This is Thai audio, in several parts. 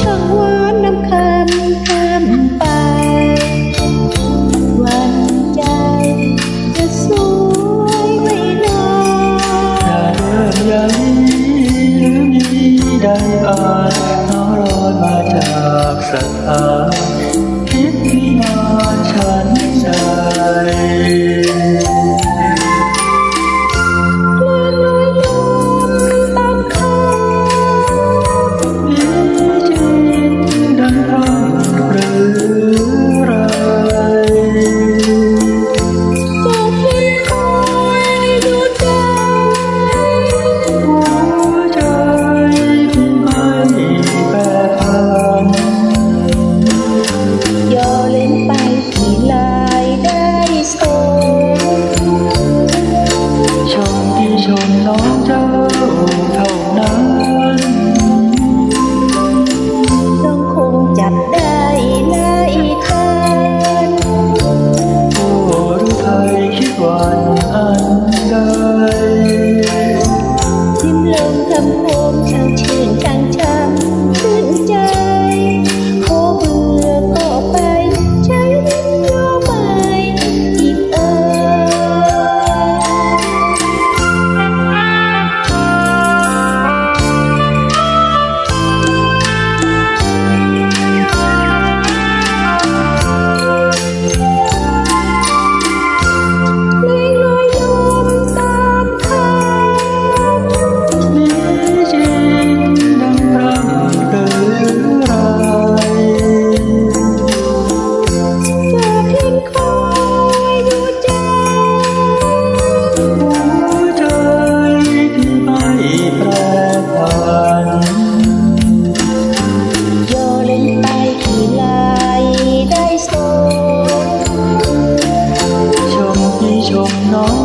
ช่างหวานน้ำคำข้ามไป วันใจจะสวยไม่นานนาเดินยังนี้หรือมได้อ่านนองรอมาจากสถาน 光照头。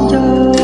家